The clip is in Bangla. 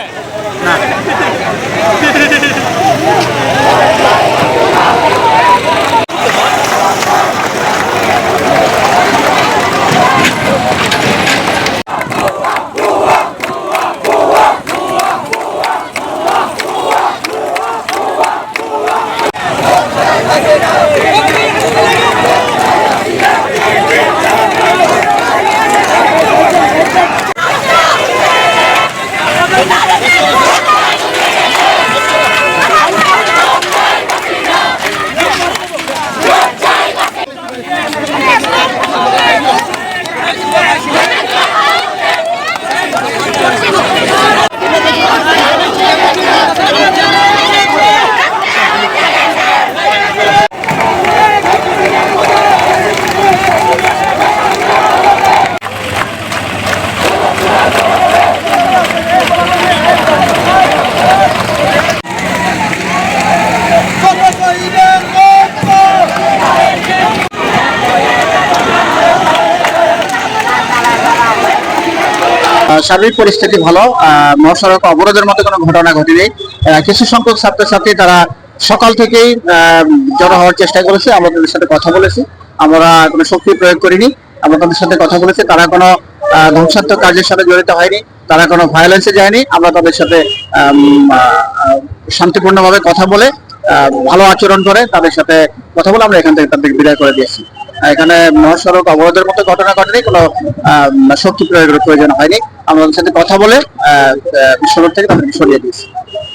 Let's go! সার্বিক পরিস্থিতি ভালো মহাসড়ক অবরোধের মতো কোনো ঘটনা ঘটেনি। কিছু সংখ্যক ছাত্রছাত্রী তারা সকাল থেকেই জড়ো হওয়ার চেষ্টা করেছে। আমরা তাদের সাথে কথা বলেছি। আমরা কোনো শক্তি প্রয়োগ করিনি। আমরা তাদের সাথে কথা বলেছি। তারা কোনো ধ্বংসাত্মক কাজের সাথে জড়িত হয়নি। তারা কোনো ভায়োলেন্সে যায়নি। আমরা তাদের সাথে শান্তিপূর্ণভাবে কথা বলে ভালো আচরণ করে তাদের সাথে কথা বলে আমরা এখান থেকে তাদের বিদায় করে দিয়েছি। এখানে মহাসড়ক অবরোধের মতো ঘটনা ঘটেনি কোনো শক্তি প্রয়োগের প্রয়োজন হয়নি। আমরা ওদের সাথে কথা বলে আহ, আহ, থেকে তাদেরকে সরিয়ে দিয়েছি।